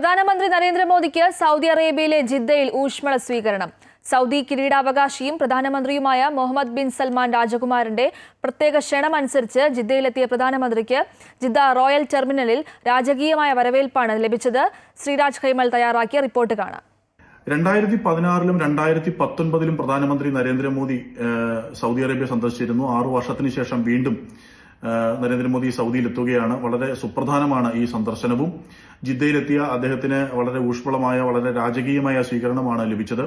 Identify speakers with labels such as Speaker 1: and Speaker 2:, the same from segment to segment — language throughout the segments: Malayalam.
Speaker 1: പ്രധാനമന്ത്രി നരേന്ദ്രമോദിക്ക് സൗദി അറേബ്യയിലെ ജിദ്ദയിൽ ഊഷ്മള സ്വീകരണം. സൗദി കിരീടാവകാശിയും പ്രധാനമന്ത്രിയുമായ മുഹമ്മദ് ബിൻ സൽമാൻ രാജകുമാരന്റെ പ്രത്യേക ക്ഷണമനുസരിച്ച് ജിദ്ദയിലെത്തിയ പ്രധാനമന്ത്രിക്ക് ജിദ്ദ റോയൽ ടെർമിനലിൽ രാജകീയമായ വരവേൽപ്പാണ് ലഭിച്ചത്. ശ്രീരാജ് കൈമൽ തയ്യാറാക്കിയ റിപ്പോർട്ട് കാണാം.
Speaker 2: രണ്ടായിരത്തി പതിനാറിലും രണ്ടായിരത്തി പത്തൊൻപതിലും പ്രധാനമന്ത്രി നരേന്ദ്രമോദി സൗദി അറേബ്യ സന്ദർശിച്ചിരുന്നു. ആറു വർഷത്തിന് ശേഷം വീണ്ടും നരേന്ദ്രമോദി സൗദിയിലെത്തുകയാണ്. വളരെ സുപ്രധാനമാണ് ഈ സന്ദർശനവും. ജിദ്ദയിലെത്തിയ അദ്ദേഹത്തിന് വളരെ ഊഷ്മളമായ വളരെ രാജകീയമായ സ്വീകരണമാണ് ലഭിച്ചത്.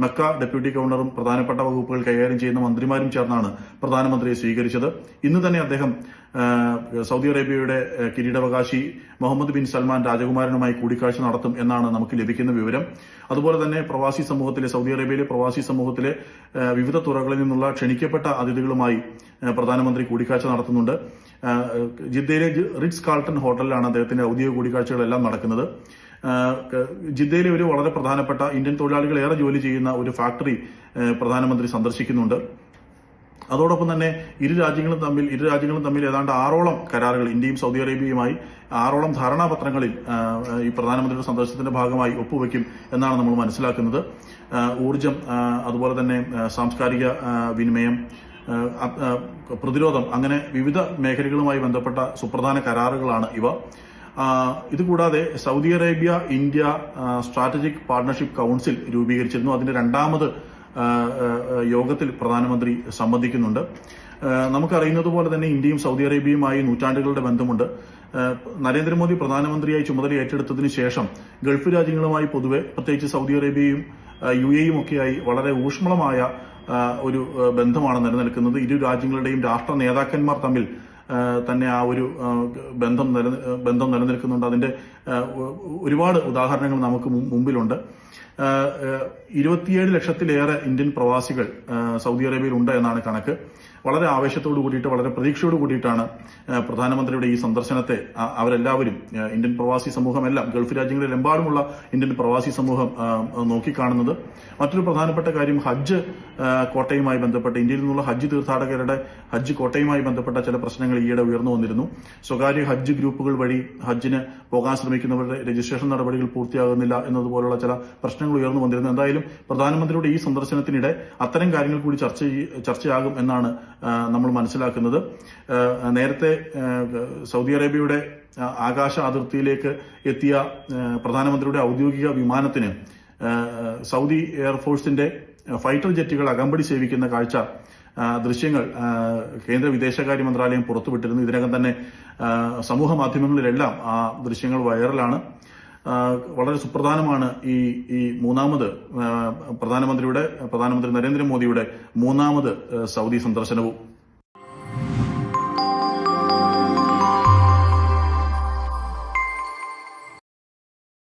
Speaker 2: മക്ക ഡെപ്യൂട്ടി ഗവർണറും പ്രധാനപ്പെട്ട വകുപ്പുകൾ കൈകാര്യം ചെയ്യുന്ന മന്ത്രിമാരും ചേർന്നാണ് പ്രധാനമന്ത്രിയെ സ്വീകരിച്ചത്. ഇന്ന് തന്നെ അദ്ദേഹം സൌദി അറേബ്യയുടെ കിരീടാവകാശി മുഹമ്മദ് ബിൻ സൽമാൻ രാജകുമാരനുമായി കൂടിക്കാഴ്ച നടത്തും എന്നാണ് നമുക്ക് ലഭിക്കുന്ന വിവരം. അതുപോലെ തന്നെ പ്രവാസി സമൂഹത്തിലെ സൗദി അറേബ്യയിലെ പ്രവാസി സമൂഹത്തിലെ വിവിധ തുറകളിൽ നിന്നുള്ള ക്ഷണിക്കപ്പെട്ട അതിഥികളുമായി പ്രധാനമന്ത്രി കൂടിക്കാഴ്ച നടത്തുന്നുണ്ട്. ജിദ്ദയിലെ റിറ്റ്സ് കാൾട്ടൺ ഹോട്ടലിലാണ് അദ്ദേഹത്തിന്റെ ഔദ്യോഗിക കൂടിക്കാഴ്ചകളെല്ലാം നടക്കുന്നത്. ജിദ്ദയിലെ ഒരു വളരെ പ്രധാനപ്പെട്ട ഇന്ത്യൻ തൊഴിലാളികൾ ഏറെ ജോലി ചെയ്യുന്ന ഒരു ഫാക്ടറി പ്രധാനമന്ത്രി സന്ദർശിക്കുന്നുണ്ട്. അതോടൊപ്പം തന്നെ ഇരു രാജ്യങ്ങളും തമ്മിൽ ഇരു രാജ്യങ്ങളും തമ്മിൽ ഏതാണ്ട് ആറോളം കരാറുകൾ ഇന്ത്യയും സൗദി അറേബ്യയുമായി ആറോളം ധാരണാപത്രങ്ങളിൽ ഈ പ്രധാനമന്ത്രിയുടെ സന്ദർശനത്തിന്റെ ഭാഗമായി ഒപ്പുവെക്കും എന്നാണ് നമ്മൾ മനസ്സിലാക്കുന്നത്. ഊർജം അതുപോലെ തന്നെ സാംസ്കാരിക വിനിമയം പ്രതിരോധം അങ്ങനെ വിവിധ മേഖലകളുമായി ബന്ധപ്പെട്ട സുപ്രധാന കരാറുകളാണ് ഇവ. ഇതുകൂടാതെ Saudi Arabia India strategic partnership council രൂപീകരിച്ചിരുന്നു. അതിന്റെ രണ്ടാമത് യോഗത്തിൽ പ്രധാനമന്ത്രി സംബന്ധിക്കുന്നുണ്ട്. നമുക്കറിയുന്നത് പോലെ തന്നെ ഇന്ത്യയും സൗദി അറേബ്യയുമായി നൂറ്റാണ്ടുകളുടെ ബന്ധമുണ്ട്. നരേന്ദ്രമോദി പ്രധാനമന്ത്രിയായി ചുമതല ഏറ്റെടുത്തതിന് ശേഷം ഗൾഫ് രാജ്യങ്ങളുമായി പൊതുവെ പ്രത്യേകിച്ച് സൗദി അറേബ്യയും യു എയും ഒക്കെയായി വളരെ ഊഷ്മളമായ ഒരു ബന്ധമാണ് നിലനിൽക്കുന്നത്. ഇരു രാജ്യങ്ങളുടെയും രാഷ്ട്ര നേതാക്കന്മാർ തമ്മിൽ തന്നെ ആ ഒരു ബന്ധം ബന്ധം നിലനിൽക്കുന്നുണ്ട്. അതിന്റെ ഒരുപാട് ഉദാഹരണങ്ങൾ നമുക്ക് മുമ്പിലുണ്ട്. ഇരുപത്തിയേഴ് ലക്ഷത്തിലേറെ ഇന്ത്യൻ പ്രവാസികൾ സൗദി അറേബ്യയിൽ ഉണ്ട് എന്നാണ് കണക്ക്. വളരെ ആവേശത്തോടു കൂടിയിട്ട് വളരെ പ്രതീക്ഷയോട് കൂടിയിട്ടാണ് പ്രധാനമന്ത്രിയുടെ ഈ സന്ദർശനത്തെ അവരെല്ലാവരും ഇന്ത്യൻ പ്രവാസി സമൂഹമെല്ലാം ഗൾഫ് രാജ്യങ്ങളിലെമ്പാടുമുള്ള ഇന്ത്യൻ പ്രവാസി സമൂഹം നോക്കിക്കാണുന്നത്. മറ്റൊരു പ്രധാനപ്പെട്ട കാര്യം ഹജ്ജ് കോട്ടയുമായി ബന്ധപ്പെട്ട് ഇന്ത്യയിൽ നിന്നുള്ള ഹജ്ജ് തീർത്ഥാടകരുടെ ഹജ്ജ് കോട്ടയുമായി ബന്ധപ്പെട്ട ചില പ്രശ്നങ്ങൾ ഈയിടെ ഉയർന്നു വന്നിരുന്നു. സ്വകാര്യ ഹജ്ജ് ഗ്രൂപ്പുകൾ വഴി ഹജ്ജിന് പോകാൻ ശ്രമിക്കുന്നവരുടെ രജിസ്ട്രേഷൻ നടപടികൾ പൂർത്തിയാകുന്നില്ല എന്നതുപോലുള്ള ചില പ്രശ്നങ്ങൾ ഉയർന്നു വന്നിരുന്നു. എന്തായാലും പ്രധാനമന്ത്രിയുടെ ഈ സന്ദർശനത്തിനിടെ അത്തരം കാര്യങ്ങൾ കൂടി ചർച്ച ചർച്ചയാകും എന്നാണ് നമ്മൾ മനസ്സിലാക്കുന്നത്. നേരത്തെ സൗദി അറേബ്യയുടെ ആകാശ അതിർത്തിയിലേക്ക് എത്തിയ പ്രധാനമന്ത്രിയുടെ ഔദ്യോഗിക വിമാനത്തിന് സൗദി എയർഫോഴ്സിന്റെ ഫൈറ്റർ ജെറ്റുകൾ അകമ്പടി സേവിക്കുന്ന കാഴ്ച ദൃശ്യങ്ങൾ കേന്ദ്ര വിദേശകാര്യ മന്ത്രാലയം പുറത്തുവിട്ടിരുന്നു. ഇതിനകം തന്നെ സമൂഹ മാധ്യമങ്ങളിലെല്ലാം ആ ദൃശ്യങ്ങൾ വൈറലാണ്. വളരെ സുപ്രധാനമാണ് ഈ ഈ മൂന്നാമത് പ്രധാനമന്ത്രിയുടെ പ്രധാനമന്ത്രി നരേന്ദ്രമോദിയുടെ മൂന്നാമത് സൗദി സന്ദർശനവും.